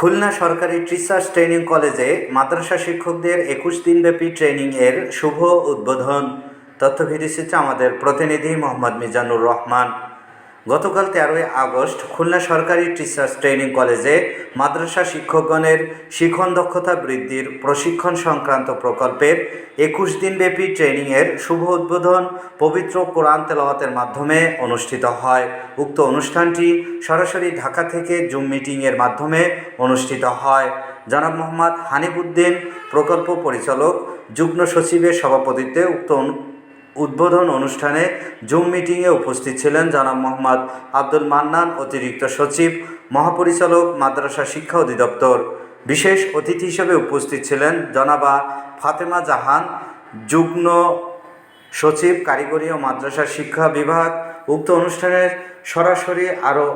খুলনা সরকারি teachers training কলেজে মাদ্রাসা শিক্ষকদের একুশ দিনব্যাপী ট্রেনিংয়ের শুভ উদ্বোধন। তথ্য ভিডিওচিত্রে আমাদের প্রতিনিধি মোহাম্মদ মিজানুর রহমান। গতকাল তেরোই আগস্ট খুলনা সরকারি টিচার্স ট্রেনিং কলেজে মাদ্রাসা শিক্ষকগণের শিখন দক্ষতা বৃদ্ধির প্রশিক্ষণ সংক্রান্ত প্রকল্পের একুশ দিনব্যাপী ট্রেনিংয়ের শুভ উদ্বোধন পবিত্র কোরআন তেলাওয়াতের মাধ্যমে অনুষ্ঠিত হয়। উক্ত অনুষ্ঠানটি সরাসরি ঢাকা থেকে জুম মিটিংয়ের মাধ্যমে অনুষ্ঠিত হয়। জনাব মোহাম্মদ হানিফুদ্দিন প্রকল্প পরিচালক, যুগ্ম সচিবের সভাপতিত্বে উক্ত উদ্বোধন অনুষ্ঠানে জুম মিটিংয়ে উপস্থিত ছিলেন জনাব মোহাম্মদ আব্দুল মান্নান, অতিরিক্ত সচিব, মহাপরিচালক, মাদ্রাসা শিক্ষা অধিদপ্তর। বিশেষ অতিথি হিসেবে উপস্থিত ছিলেন জনাবা ফাতেমা জাহান, যুগ্ম সচিব, কারিগরি ও মাদ্রাসা শিক্ষা বিভাগ। উক্ত অনুষ্ঠানে সরাসরি আরও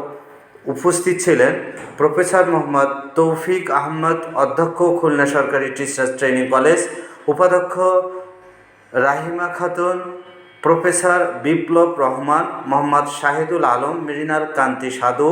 উপস্থিত ছিলেন প্রফেসর মোহাম্মদ তৌফিক আহমদ, অধ্যক্ষ খুলনা সরকারি টিচার্স ট্রেনিং কলেজ, উপাধ্যক্ষ রাহিমা খাতুন, প্রফেসর বিপ্লব রহমান, মোহাম্মদ শাহিদুল আলম, মৃণাল কান্তি সাধু,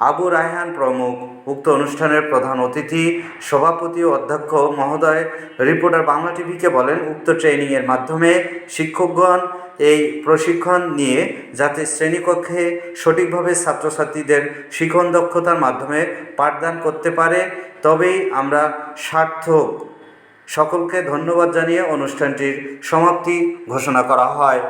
আবু রায়হান প্রমুখ। উক্ত অনুষ্ঠানের প্রধান অতিথি, সভাপতি ও অধ্যক্ষ মহোদয়, রিপোর্টার বাংলা টিভিকে বলেন, উক্ত ট্রেনিংয়ের মাধ্যমে শিক্ষকগণ এই প্রশিক্ষণ নিয়ে যাতে শ্রেণীকক্ষে সঠিকভাবে ছাত্রছাত্রীদের শিখন দক্ষতার মাধ্যমে পাঠদান করতে পারে, তবেই আমরা সার্থক। সকলকে ধন্যবাদ জানিয়ে অনুষ্ঠানটির সমাপ্তি ঘোষণা করা হয়।